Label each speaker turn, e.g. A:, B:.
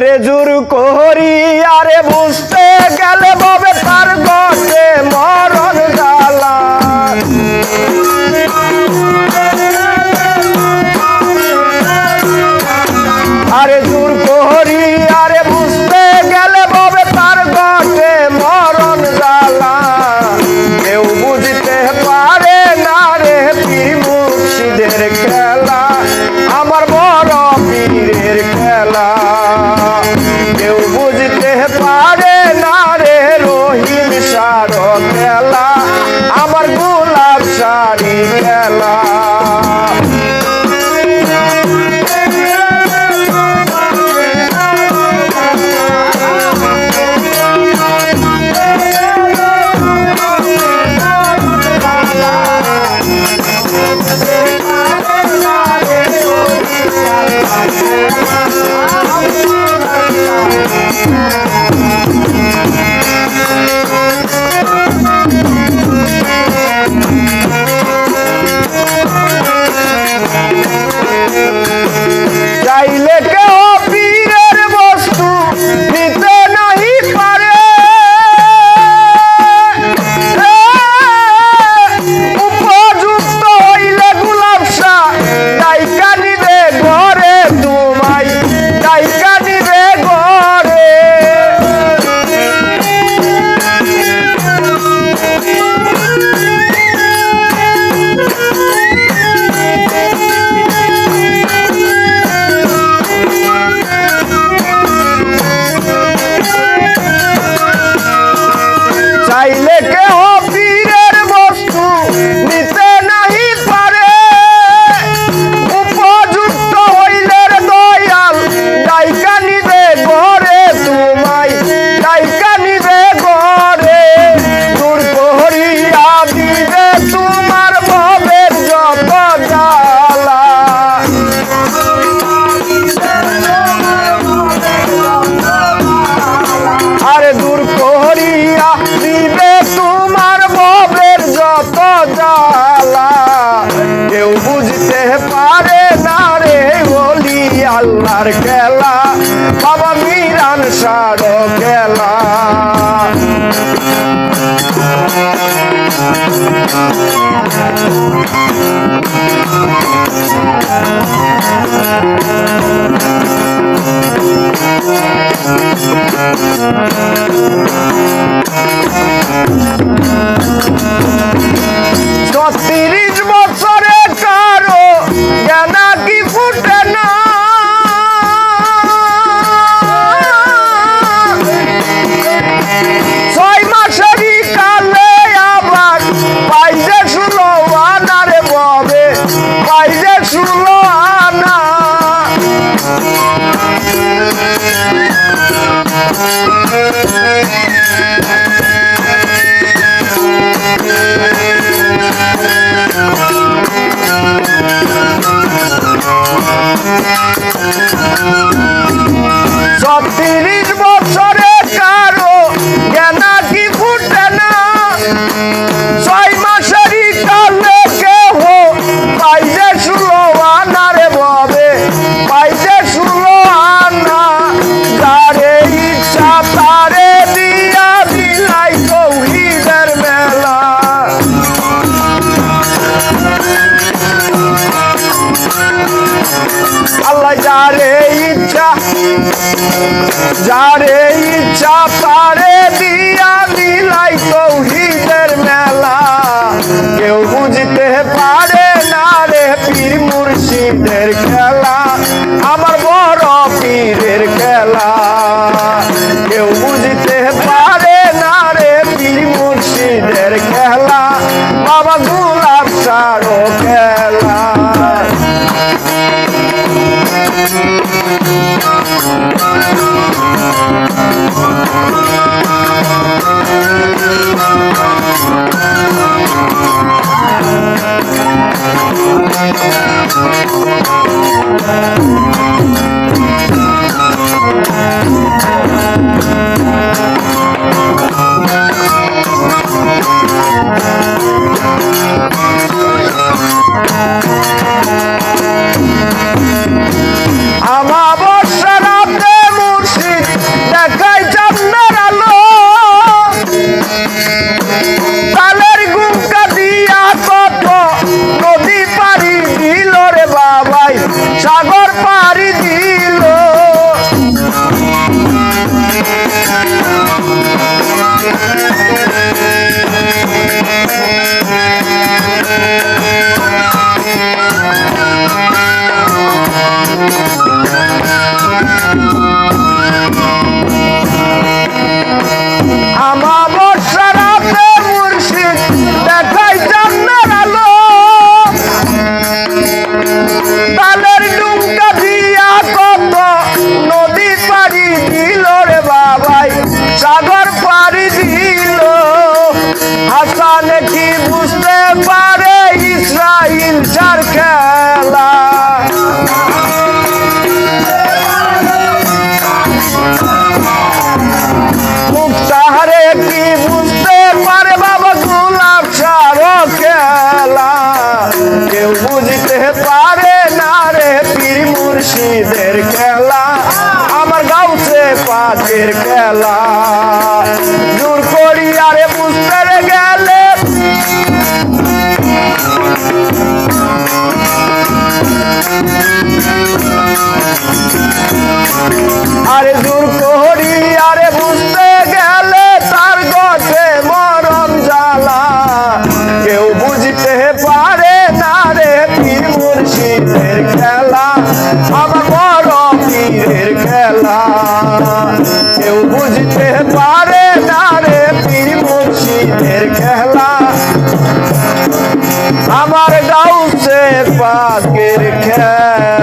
A: করে জোর করি আরে বুঝতে গেলে বাবে তার গে মরণ জ্বালা। আরে জোর love. আল্লাহর খেলা বাবা মিরান সারো খেলা Thank you. Thank you. আল্লাহ যারে ইচ্ছা যারে ইচ্ছা পারে দিয়া দিলাই তৌহিদের মেলা। কেউ বুঝতে পারে না রে পীর মুর্শিদের খেলা, আমার বড় পীরের খেলা। কেউ বুঝতে পারে না রে পীর মুর্শিদের খেলা, বাবা গুলাব সারো Thank you. তালের ডুমটা দিয়া কত নদী পাড়ি দিল রে বাবাই, সাগর পাড়ি দিল। হাসান কি বুঝতে পারে ইসরাইল চার খেলা? মুক্তাহারে কি বুঝতে পারে বাবা গুলাব চারো খেলা? কেউ বুঝতে পারে মুর্শিদের খেলা আমার গাউছে পাখির খেলা। দূর করি আর বুঝতে পারে না রে পীর মুর্শিদের খেলা। আমার গাউসে পাকের খেলা।